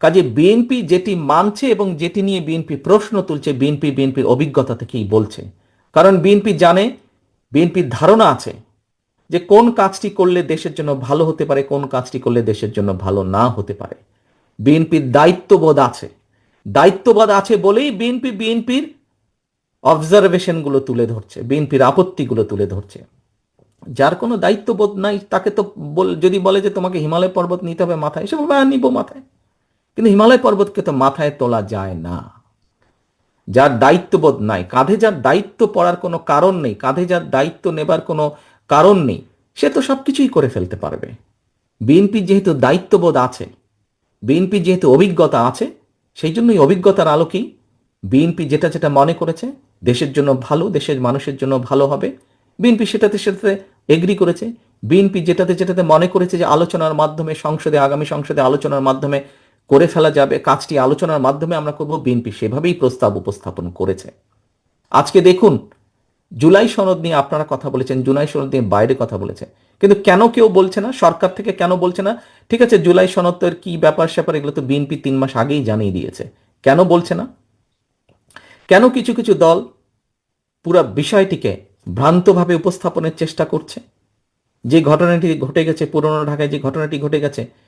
কাজে বিএনপি যেটি মানছে এবং যেটি নিয়ে বিএনপি প্রশ্ন তুলছে বিএনপি বিএনপির অভিজ্ঞতা থেকেই বলছে। কারণ বিএনপি জানে বিএনপির ধারণা আছে যে কোন কাজটি করলে দেশের জন্য ভালো হতে পারে কোন কাজটি করলে দেশের জন্য ভালো না হতে পারে। বিএনপির দায়িত্ববোধ আছে। দায়িত্ববোধ আছে বলেই বিএনপি বিএনপির অবজারভেশনগুলো তুলে ধরছে বিএনপির আপত্তিগুলো তুলে ধরছে। যার কোনো দায়িত্ববোধ নাই তাকে তো যদি বলে যে তোমাকে হিমালয় পর্বত নিতে হবে মাথায় সে "হ্যাঁ, নিব মাথায়। কিন্তু হিমালয় পর্বতকে তো মাথায় তোলা যায় না। যার দায়িত্ববোধ নাই, কাঁধে যার দায়িত্ব পড়ার কোনো কারণ নেই, কাঁধে যার দায়িত্ব নেবার কোনো কারণ নেই, সে তো সব কিছুই করে ফেলতে পারবে। বিএনপির যেহেতু দায়িত্ববোধ আছে বিএনপির যেহেতু অভিজ্ঞতা আছে, সেই জন্যই অভিজ্ঞতার আলোকেই বিএনপি যেটা যেটা মনে করেছে, দেশের জন্য ভালো, দেশের মানুষের জন্য ভালো হবে। বিএনপি সেটাতে সেটাতে এগ্রি করেছে। বিএনপি যেটাতে যেটাতে মনে করেছে যে আলোচনার মাধ্যমে সংসদে, আগামী সংসদে আলোচনার মাধ্যমে করে ফেলা যাবে। কাজটি আলোচনার মাধ্যমে আমরা করব। বিএনপি সেভাবেই প্রস্তাব উপস্থাপন করেছে। আজকে দেখুন, জুলাই সনদ নিয়ে আপনারা কথা বলেছেন, জুলাই সনদ নিয়ে বাইরে কথা বলেছে। কিন্তু কেন কেউ বলছে না? সরকার থেকে কেন বলছে না? ঠিক আছে, জুলাই সনদের কি ব্যাপার স্যাপার, এগুলো তো বিএনপি তিন মাস আগেই জানিয়ে দিয়েছে। কেন বলছে না? কেন কিছু কিছু দল পুরো বিষয়টিকে ভ্রান্তভাবে উপস্থাপনের চেষ্টা করছে? যে ঘটনাটি ঘটে গেছে, পুরনো ঢাকায় যে ঘটনাটি ঘটে গেছে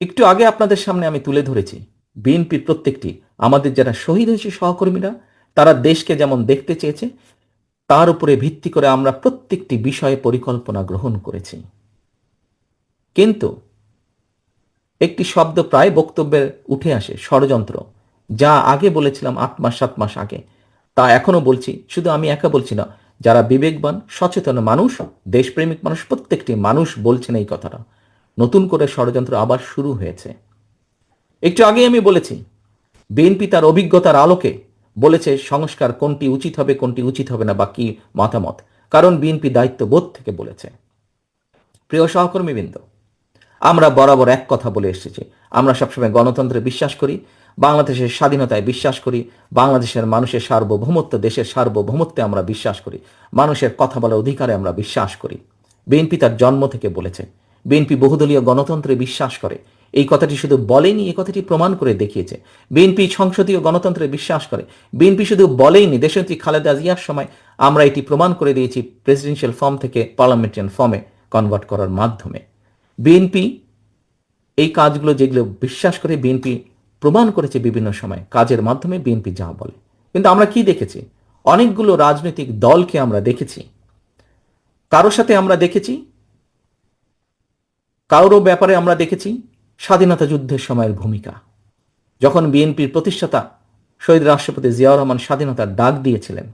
একটু আগে আপনাদের সামনে আমি তুলে ধরেছি, বিএনপির প্রত্যেকটি, আমাদের যারা শহীদ হয়েছে সহকর্মীরা, তারা দেশকে যেমন দেখতে চেয়েছে, তার উপরে ভিত্তি করে আমরা প্রত্যেকটি বিষয়ে পরিকল্পনা গ্রহণ করেছি। কিন্তু একটি শব্দ প্রায় বক্তব্যে উঠে আসে, ষড়যন্ত্র, যা আগে বলেছিলাম আট মাস, সাত মাস আগে। তা এখনও বলছি, শুধু আমি একা বলছি না, যারা বিবেকবান, সচেতন মানুষ, দেশপ্রেমিক মানুষ, প্রত্যেকটি মানুষ বলছেন এই কথাটা। নতুন করে ষড়যন্ত্র আবার শুরু হয়েছে। একটু আগে আমি বলেছি, বিএনপি তার অভিজ্ঞতার আলোকে বলেছে সংস্কার কোনটি উচিত হবে, কোনটি উচিত হবে না, বা কি মতামত। কারণ বিএনপি দায়িত্ববোধ থেকে বলেছে। প্রিয় সহকর্মীবৃন্দ, আমরা বরাবর এক কথা বলে এসেছি। আমরা সবসময় গণতন্ত্রে বিশ্বাস করি, বাংলাদেশের স্বাধীনতায় বিশ্বাস করি, বাংলাদেশের মানুষের সার্বভৌমত্ব, দেশের সার্বভৌমত্বে আমরা বিশ্বাস করি, মানুষের কথা বলার অধিকারে আমরা বিশ্বাস করি। বিএনপি তার জন্ম থেকে বলেছে বিএনপি বহুদলীয় গণতন্ত্রে বিশ্বাস করে। এই কথাটি শুধু বলেনি, এই কথাটি প্রমাণ করে দেখিয়েছে। বিএনপি সংসদীয় গণতন্ত্রে বিশ্বাস করে। বিএনপি শুধু বলেইনি, দেশনেত্রী খালেদা জিয়ার সময় আমরা এটি প্রমাণ করে দিয়েছি প্রেসিডেন্সিয়াল ফর্ম থেকে পার্লামেন্টারিয়ান ফর্মে কনভার্ট করার মাধ্যমে। বিএনপি এই কাজগুলো যেগুলো বিশ্বাস করে, বিএনপি প্রমাণ করেছে বিভিন্ন সময় কাজের মাধ্যমে বিএনপি যা বলে। কিন্তু আমরা কি দেখেছি? অনেকগুলো রাজনৈতিক দলকে আমরা দেখেছি। কারোর সাথে আমরা দেখেছি কারোর ব্যাপারে আমরা দেখেছি স্বাধীনতা যুদ্ধের সময়ের ভূমিকা। যখন বিএনপির প্রতিষ্ঠাতা শহীদ রাষ্ট্রপতি জিয়াউর রহমান স্বাধীনতার ডাক দিয়েছিলেন,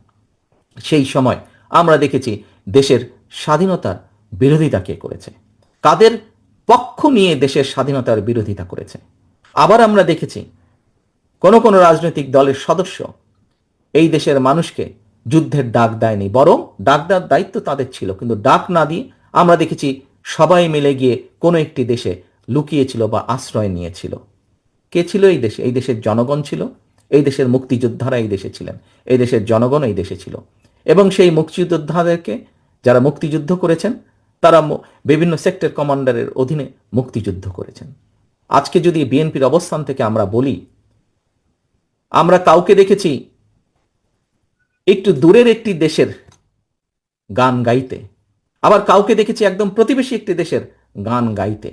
সেই সময় আমরা দেখেছি দেশের স্বাধীনতার বিরোধিতা কে করেছে। কাদের পক্ষ নিয়ে দেশের স্বাধীনতার বিরোধিতা করেছে। আবার আমরা দেখেছি কোন কোন রাজনৈতিক দলের সদস্য এই দেশের মানুষকে যুদ্ধের ডাক দেয়নি, বরং ডাক দেওয়ার দায়িত্ব তাদের ছিল। কিন্তু ডাক না দিয়ে আমরা দেখেছি সবাই মিলে গিয়ে কোনো একটি দেশে লুকিয়েছিল বা আশ্রয় নিয়েছিল। কে ছিল এই দেশে? এই দেশের জনগণ ছিল। এই দেশের মুক্তিযোদ্ধারা এই দেশে ছিলেন। এই দেশের জনগণ এই দেশে ছিল। এবং সেই মুক্তিযোদ্ধাদেরকে যারা মুক্তিযুদ্ধ করেছেন, তারা বিভিন্ন সেক্টর কমান্ডারের অধীনে মুক্তিযুদ্ধ করেছেন। আজকে যদি বিএনপির অবস্থান থেকে আমরা বলি, আমরা কাউকে দেখেছি একটু দূরের একটি দেশের গান গাইতে। আবার কাউকে দেখেছি একদম প্রতিবেশী একটি দেশের গান গাইতে।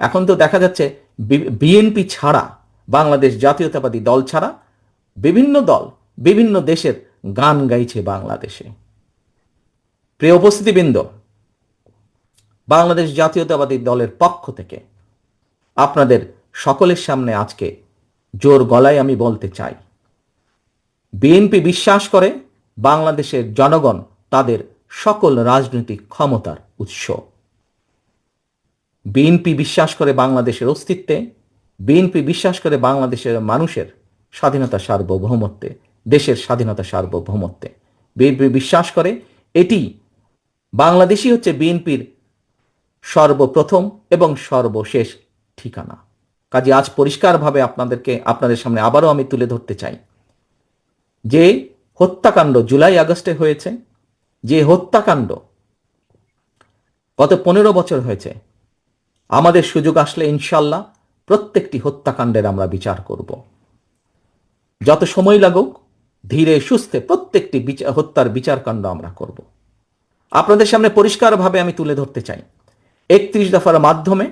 এখন তো দেখা যাচ্ছে বিএনপি ছাড়া, বাংলাদেশ জাতীয়তাবাদী দল ছাড়া বিভিন্ন দল বিভিন্ন দেশের গান গাইছে বাংলাদেশে। প্রিয় উপস্থিতিবৃন্দ, বাংলাদেশ জাতীয়তাবাদী দলের পক্ষ থেকে আপনাদের সকলের সামনে আজকে জোর গলায় আমি বলতে চাই, বিএনপি বিশ্বাস করে বাংলাদেশের জনগণ তাদের সকল রাজনৈতিক ক্ষমতার উৎস। বিএনপি বিশ্বাস করে বাংলাদেশের অস্তিত্বে, বিএনপি বিশ্বাস করে বাংলাদেশের মানুষের স্বাধীনতা সার্বভৌমত্বে, দেশের স্বাধীনতা সার্বভৌমত্বে। বিএনপি বিশ্বাস করে এটি বাংলাদেশই হচ্ছে বিএনপির সর্বপ্রথম এবং সর্বশেষ ঠিকানা। কাজে আজ পরিষ্কারভাবে আপনাদেরকে, আপনাদের সামনে আবারও আমি তুলে ধরতে চাই যে হত্যাকাণ্ড জুলাই আগস্টে হয়েছে। যে হত্যাকাণ্ড গত পনেরো বছর হয়েছে, আমাদের সুযোগ আসলে ইনশাল্লাহ প্রত্যেকটি হত্যাকাণ্ডের আমরা বিচার করব। যত সময় লাগুক, ধীরে সুস্থে প্রত্যেকটি বিচার হত্যার বিচারকাণ্ড আমরা করব। আপনাদের সামনে পরিষ্কারভাবে আমি তুলে ধরতে চাই। একত্রিশ দফার মাধ্যমে